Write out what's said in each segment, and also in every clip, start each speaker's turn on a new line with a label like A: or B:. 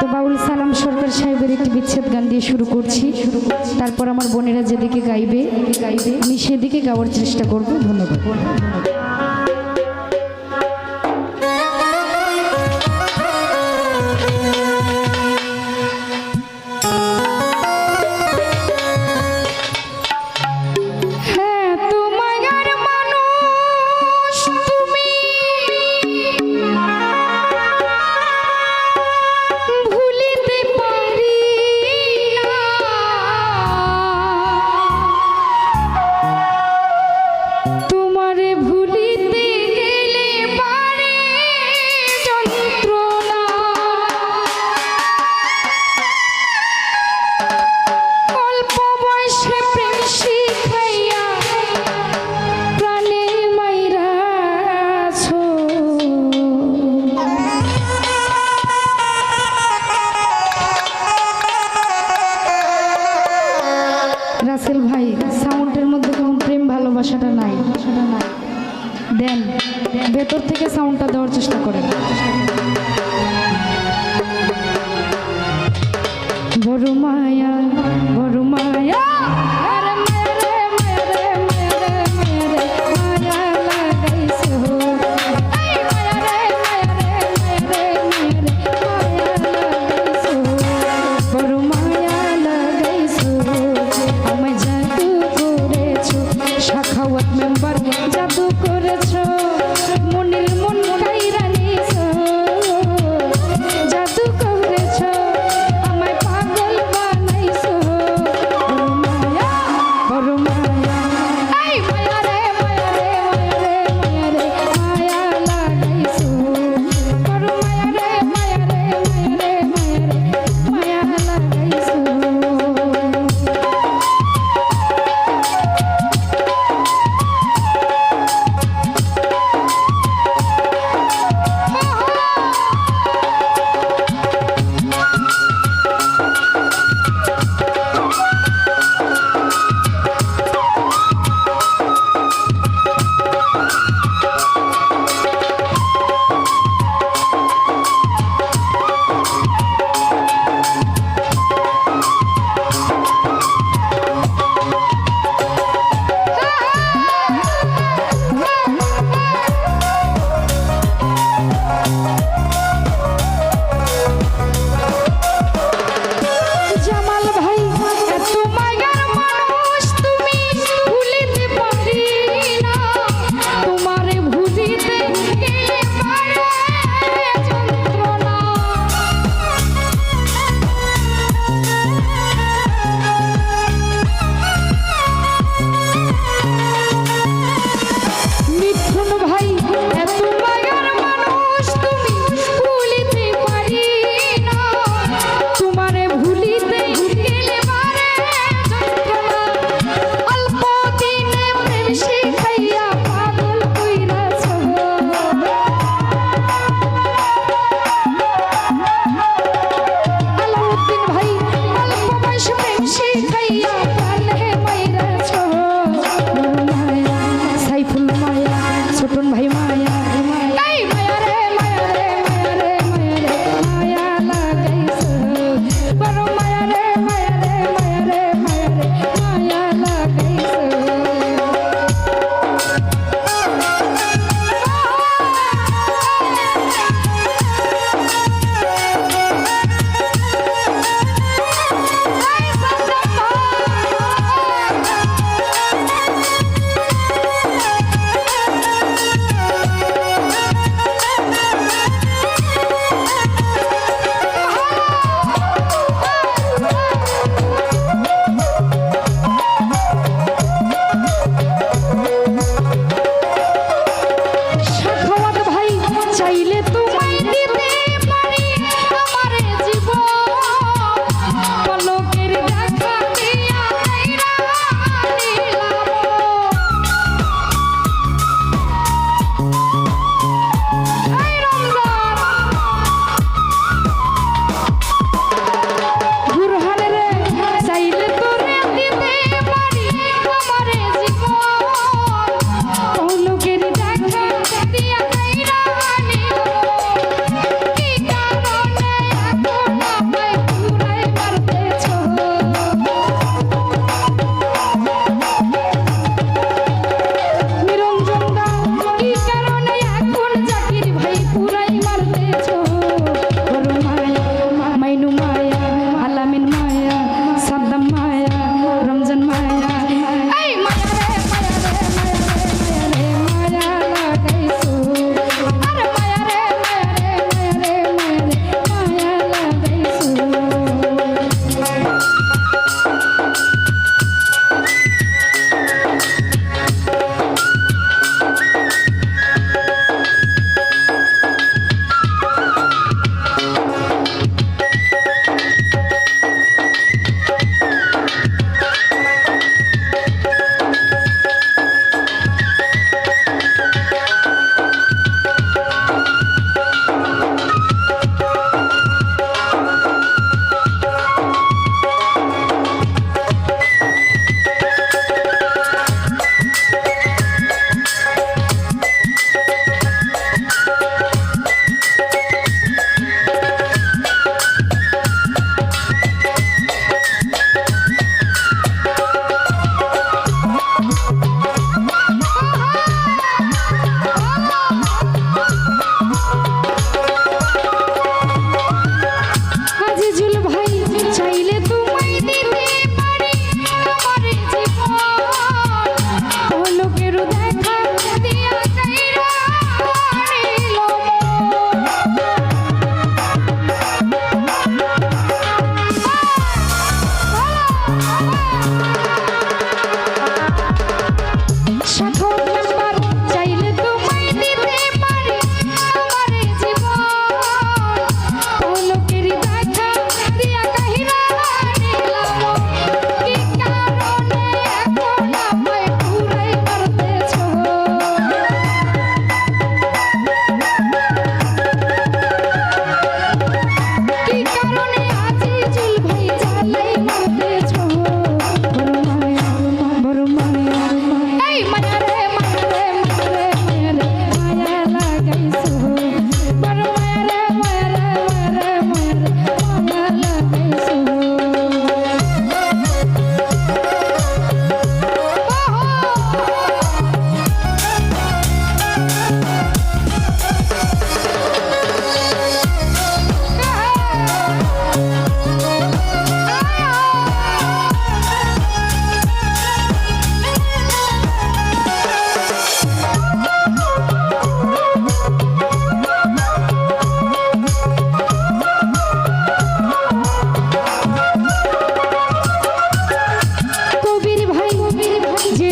A: তো বাউল সালাম সরকার সাহেবের একটি বিচ্ছেদ গান দিয়ে শুরু করছি। তারপর আমার বোনেরা যেদিকে গাইবে গাইবে আমি সেদিকে গাওয়ার চেষ্টা করব। ধন্যবাদ। দেন ভেতর থেকে সাউন্ডটা দেওয়ার চেষ্টা করেন। বড় মায়া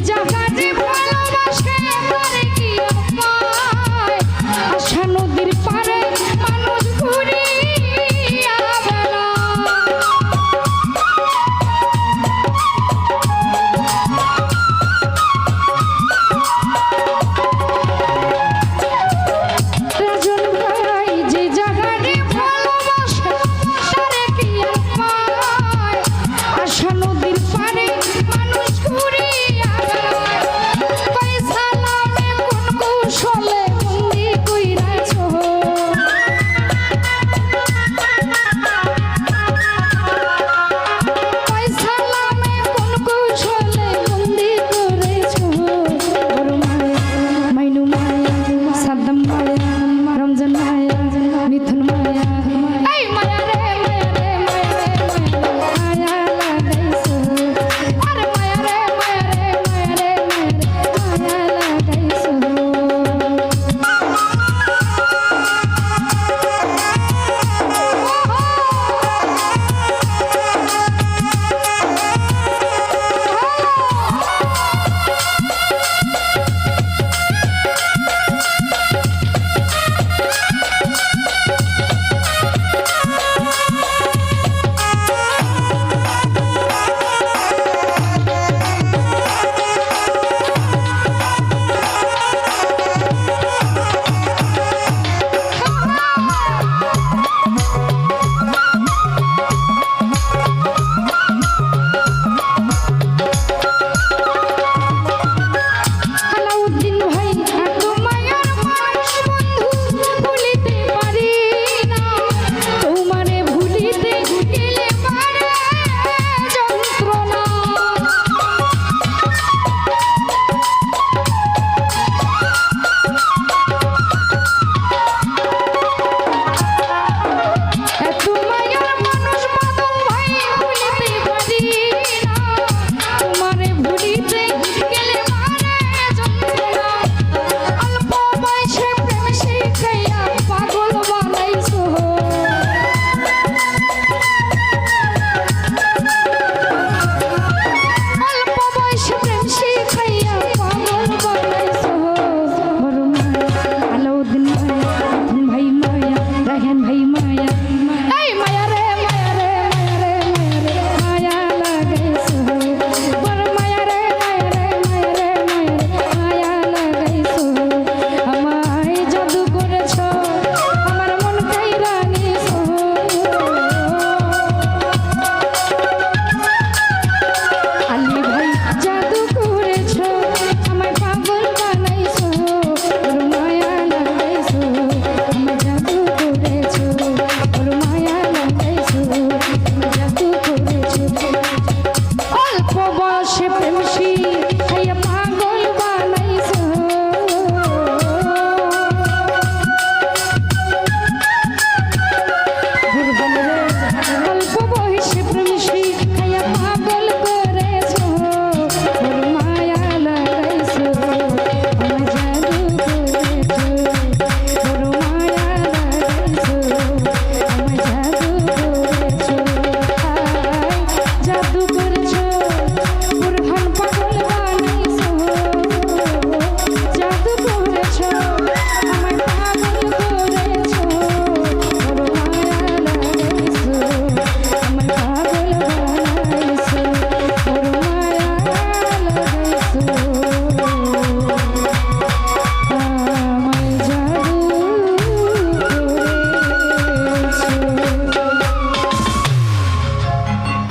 A: 家